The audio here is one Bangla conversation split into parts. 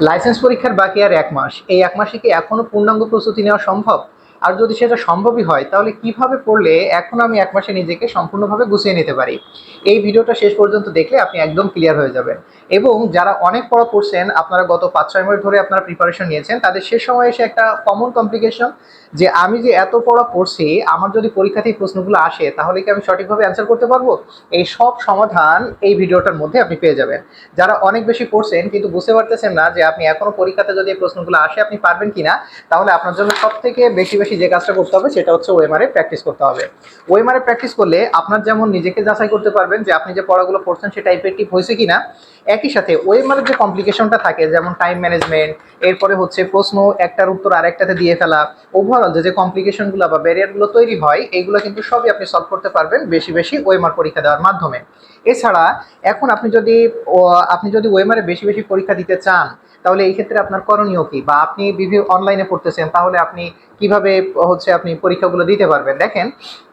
লাইসেন্স পরীক্ষার বাকি আর এক মাস। এই এক মাসে কি এখনও পূর্ণাঙ্গ প্রস্তুতি নেওয়া সম্ভব? আর যদি সেটা সম্ভবই হয়, তাহলে কীভাবে পড়লে এখন আমি এক মাসে নিজেকে সম্পূর্ণভাবে গুছিয়ে নিতে পারি? এই ভিডিওটা শেষ পর্যন্ত দেখলে আপনি একদম ক্লিয়ার হয়ে যাবেন। এবং যারা অনেক পড়া পড়ছেন, আপনারা গত পাঁচ, ছয় মাস ধরে আপনারা প্রিপারেশন নিয়েছেন, তাদের শেষ সময় এসে একটা কমন কমপ্লিকেশন যে আমি যে এত পড়া পড়ছি, আমার যদি পরীক্ষাতে এই প্রশ্নগুলো আসে, তাহলে কি আমি সঠিকভাবে অ্যান্সার করতে পারব? এই সব সমাধান এই ভিডিওটার মধ্যে আপনি পেয়ে যাবেন। যারা অনেক বেশি পড়ছেন, কিন্তু বুঝতে পারতেছেন না যে আপনি এখনও পরীক্ষাতে যদি এই প্রশ্নগুলো আসে, আপনি পারবেন কিনা, তাহলে আপনার জন্য সব থেকে বেশি বেশি যে কাজটা করতে হবে সেটা হচ্ছে ওয়েমারে প্র্যাকটিস করতে হবে। ওয়েমারে প্র্যাকটিস করলে আপনার যেমন নিজেকে যাচাই করতে পারবেন যে আপনি যে পড়াগুলো পড়ছেন সেটা ইফেক্টিভ হয়েছে কিনা, একই সাথে ওয়েমারের যে কমপ্লিকেশনটা থাকে, যেমন টাইম ম্যানেজমেন্ট এরপরে হচ্ছে প্রশ্ন একটার উত্তর আরেকটাতে দিয়ে ফেলা ওভারঅল যে কমপ্লিকেশনগুলো বা ব্যারিয়ারগুলো তৈরি হয় এইগুলো কিন্তু সবই আপনি সলভ করতে পারবেন বেশি বেশি ওয়েমার পরীক্ষা দেওয়ার মাধ্যমে। এছাড়া এখন আপনি যদি আপনি যদি ওয়েমারে বেশি বেশি পরীক্ষা দিতে চান তাহলে এই ক্ষেত্রে আপনার করণীয় কি? বা আপনি বিভিন্ন অনলাইনে পড়তেছেন তাহলে আপনি কীভাবে হচ্ছে আপনি পরীক্ষাগুলো দিতে পারবেন? দেখেন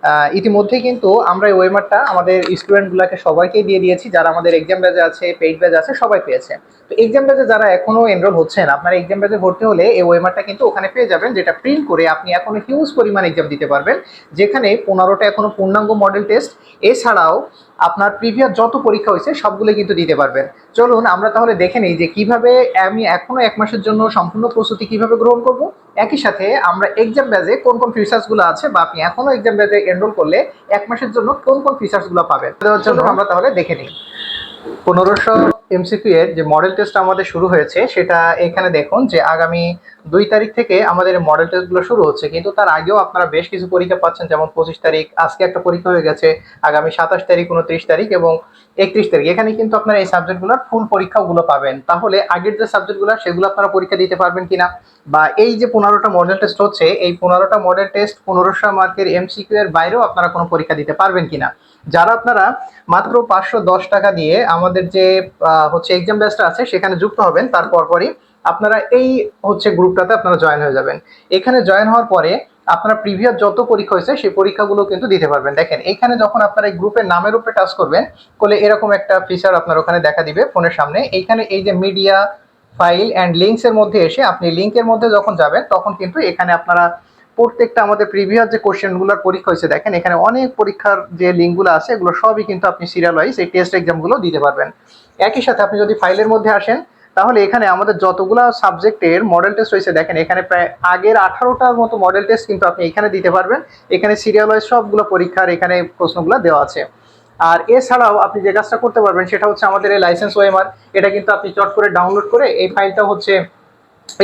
আহ, ইতিমধ্যেই কিন্তু আমরা ওয়েমারটা আমাদের স্টুডেন্টগুলোকে সবাইকেই দিয়ে দিয়েছি যারা আমাদের এক্সাম ব্যাজে আছে পেইড ব্যাজ আছে সবাই পেয়েছে। তো এক্সাম ব্যাজে যারা এখনও এনরোল হচ্ছেন আপনার এক্সাম ব্যাজে ভর্তি হলে এই ওয়েমারটা কিন্তু ওখানে পেয়ে যাবেন যেটা প্রিন্ট করে আপনি এখনও হিউজ পরিমাণ এক্সাম দিতে পারবেন যেখানে পনেরোটা এখনও পূর্ণাঙ্গ মডেল টেস্ট এছাড়াও আপনার প্রিভিয়াস যত পরীক্ষা হয়েছে সবগুলো কিন্তু দিতে পারবেন। চলুন আমরা তাহলে দেখে নিই যে কীভাবে আমি এখনও এক মাসের জন্য সম্পূর্ণ প্রস্তুতি কীভাবে গ্রহণ করব। একই সাথে আমরা এক্সাম ব্যাজে কোন কোন ফিচার্সগুলো আছে বা আপনি এখনও এক্সাম ব্যাজে এনরোল করলে এক মাসের জন্য কোন কোন ফিচার্সগুলো পাবেন। চলুন আমরা তাহলে দেখে নিই। পনেরোশো এমসিকিউ এর যে মডেল টেস্ট আমাদের শুরু হয়েছে, সেটা এখানে দেখুন যে আগামী দুই তারিখ থেকে আমাদের মডেল টেস্টগুলো শুরু হচ্ছে। কিন্তু তার আগেও আপনারা বেশ কিছু পরীক্ষা পাচ্ছেন, যেমন পঁচিশ তারিখ, আজকে একটা পরীক্ষা হয়ে গেছে, আগামী সাতাশ তারিখ, উনত্রিশ তারিখ এবং একত্রিশ তারিখ। এখানে কিন্তু আপনারা এই সাবজেক্টগুলোর ফুল পরীক্ষাগুলো পাবেন। তাহলে আগের যে সাবজেক্টগুলো সেগুলো আপনারা পরীক্ষা দিতে পারবেন কিনা? বা এই যে পনেরোটা মডেল টেস্ট হচ্ছে, এই পনেরোটা মডেল টেস্ট পনেরোশো মার্কের এমসিকিউ এর বাইরেও আপনারা কোনো পরীক্ষা দিতে পারবেন কিনা? যারা আপনারা মাত্র পাঁচশো দশ টাকা দিয়ে আমাদের যে হচ্ছে এক্সাম ব্যাচটা আছে, সেখানে যুক্ত হবেন তার পরপরই আপনারা এই হচ্ছে গ্রুপটাতে আপনারা জয়েন হয়ে যাবেন। এখানে জয়েন হওয়ার পরে আপনারা প্রিভিয়াস যত পরীক্ষা হয়েছে, সেই পরীক্ষাগুলো কিন্তু দিতে পারবেন। দেখেন, এখানে যখন আপনারা এই গ্রুপের নামের উপরে টাচ করবেন, করলে এরকম একটা ফিচার আপনার ওখানে দেখা দিবে ফোনের সামনে। এইখানে এই যে মিডিয়া ফাইল অ্যান্ড লিঙ্কস এর মধ্যে এসে আপনি লিঙ্কের মধ্যে যখন যাবেন, তখন কিন্তু এখানে আপনারা প্রত্যেকটা আমাদের প্রিভিয়াস যে কোশ্চেনগুলোর পরীক্ষা হয়েছে, দেখেন এখানে অনেক পরীক্ষার যে লিঙ্কগুলো আছে, এগুলো সবই কিন্তু আপনি সিরিয়াল ওয়াইজ এই টেস্ট এক্সামগুলো দিতে পারবেন। একই সাথে আপনি যদি ফাইলের মধ্যে আসেন, তাহলে এখানে আমাদের যতগুলো সাবজেক্টের মডেল টেস্ট হয়েছে, দেখেন এখানে প্রায় আগের আঠারোটার মতো মডেল টেস্ট কিন্তু আপনি এখানে দিতে পারবেন। এখানে সিরিয়াল ওয়াইজ সবগুলো পরীক্ষার এখানে প্রশ্নগুলো দেওয়া আছে। আর এছাড়াও আপনি যে কাজটা করতে পারবেন, সেটা হচ্ছে আমাদের এই লাইসেন্স ওয়েমার এটা কিন্তু আপনি চট করে ডাউনলোড করে এই ফাইলটা হচ্ছে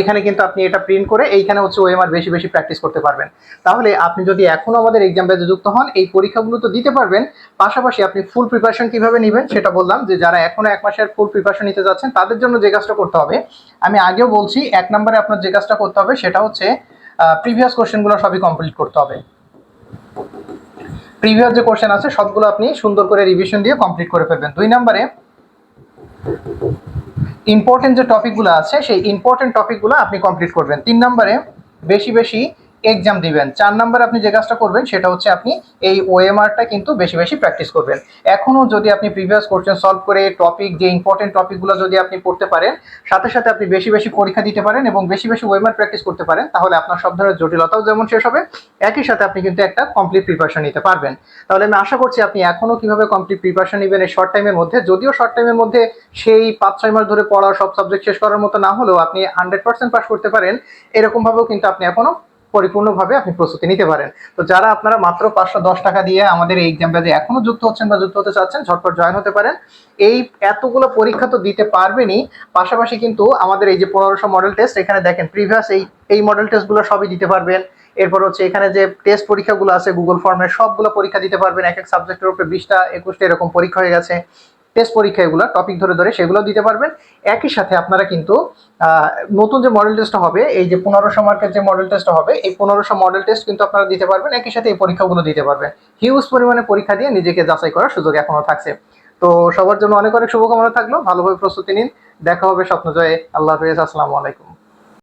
এখানে কিন্তু আপনি এটা প্রিন্ট করে এইখানে হচ্ছে ওএমআর বেশি বেশি প্র্যাকটিস করতে পারবেন। তাহলে আপনি যদি এখনও আমাদের এক্সাম ব্যাচে যুক্ত হন, এই পরীক্ষাগুলো তো দিতে পারবেন, পাশাপাশি আপনি ফুল প্রিপারেশন কীভাবে নেবেন সেটা বললাম যে যারা এখনও এক মাসের ফুল প্রিপারেশন নিতে যাচ্ছেন, তাদের জন্য যে কাজটা করতে হবে, আমি আগেও বলছি, এক নম্বরে আপনার যে কাজটা করতে হবে সেটা হচ্ছে প্রিভিয়াস কোশ্চেনগুলো সবই কমপ্লিট করতে হবে। প্রিভিয়াস যে কোশ্চেন আছে, সবগুলো আপনি সুন্দর করে রিভিশন দিয়ে কমপ্লিট করে ফেলবেন। দুই নম্বরে ইম্পর্টেন্ট যে টপিকগুলো আছে সেই ইম্পর্টেন্ট টপিকগুলো আপনি কমপ্লিট করবেন। তিন নম্বরে বেশি বেশি এক্সাম দিবেন। চার নম্বরে আপনি যে কাজটা করবেন, সেটা হচ্ছে আপনি এই ওএমআরটা কিন্তু বেশি বেশি প্র্যাকটিস করবেন। এখনও যদি আপনি প্রিভিয়াস কোশ্চেন সলভ করে টপিক যে ইম্পর্টেন্ট টপিকগুলো যদি আপনি পড়তে পারেন, সাথে সাথে আপনি বেশি বেশি পরীক্ষা দিতে পারেন এবং বেশি বেশি ওয়েমার প্র্যাকটিস করতে পারেন, তাহলে আপনার সব ধরনের জটিলতাও যেমন শেষ হবে, একই সাথে আপনি কিন্তু একটা কমপ্লিট প্রিপারেশন নিতে পারবেন। তাহলে আমি আশা করছি আপনি এখনও কীভাবে কমপ্লিট প্রিপারেশন নেবেন এই শর্ট টাইমের মধ্যে, যদিও শর্ট টাইমের মধ্যে সেই পাঁচ, ছয় মাস ধরে পড়া সব সাবজেক্ট শেষ করার মতো না হলেও আপনি হান্ড্রেড পার্সেন্ট পাস করতে পারেন। এরকমভাবেও কিন্তু আপনি এখনও পরিপূর্ণভাবে আপনি প্রস্তুতি নিতে পারেন। তো যারা আপনারা মাত্র পাঁচশো দশ টাকা দিয়ে আমাদের এই এক্সাম ব্যাচে এখনও যুক্ত হচ্ছেন বা যুক্ত হতে চাচ্ছেন, ঝটপট জয়েন হতে পারেন। এই এতগুলো পরীক্ষা তো দিতে পারবেনই, পাশাপাশি কিন্তু আমাদের এই যে পনেরোশো মডেল টেস্ট এখানে দেখেন প্রিভিয়াস এই এই মডেল টেস্টগুলো সবই দিতে পারবেন। এরপর হচ্ছে এখানে যে টেস্ট পরীক্ষাগুলো আছে গুগল ফর্মের সবগুলো পরীক্ষা দিতে পারবেন। এক এক সাবজেক্টের উপরে বিশটা, একুশটা এরকম পরীক্ষা হয়ে গেছে। টেস্ট পরীক্ষা এগুলো টপিক ধরে ধরে সেগুলো দিতে পারবেন। একই সাথে আপনারা কিন্তু নতুন যে মডেল টেস্ট হবে, এই যে পনেরোশো মার্কের যে মডেল টেস্ট হবে, এই পনেরোশো মডেল টেস্ট কিন্তু আপনারা দিতে পারবেন। একই সাথে এই পরীক্ষাগুলো দিতে পারবেন। হিউজ পরিমাণে পরীক্ষা দিয়ে নিজেকে যাচাই করার সুযোগ এখনও থাকছে। তো সবার জন্য অনেক অনেক শুভকামনা থাকল। ভালোভাবে প্রস্তুতি নিন। দেখা হবে স্বপ্নজয়ে। আল্লাহ হাফেজ। আসসালামু আলাইকুম।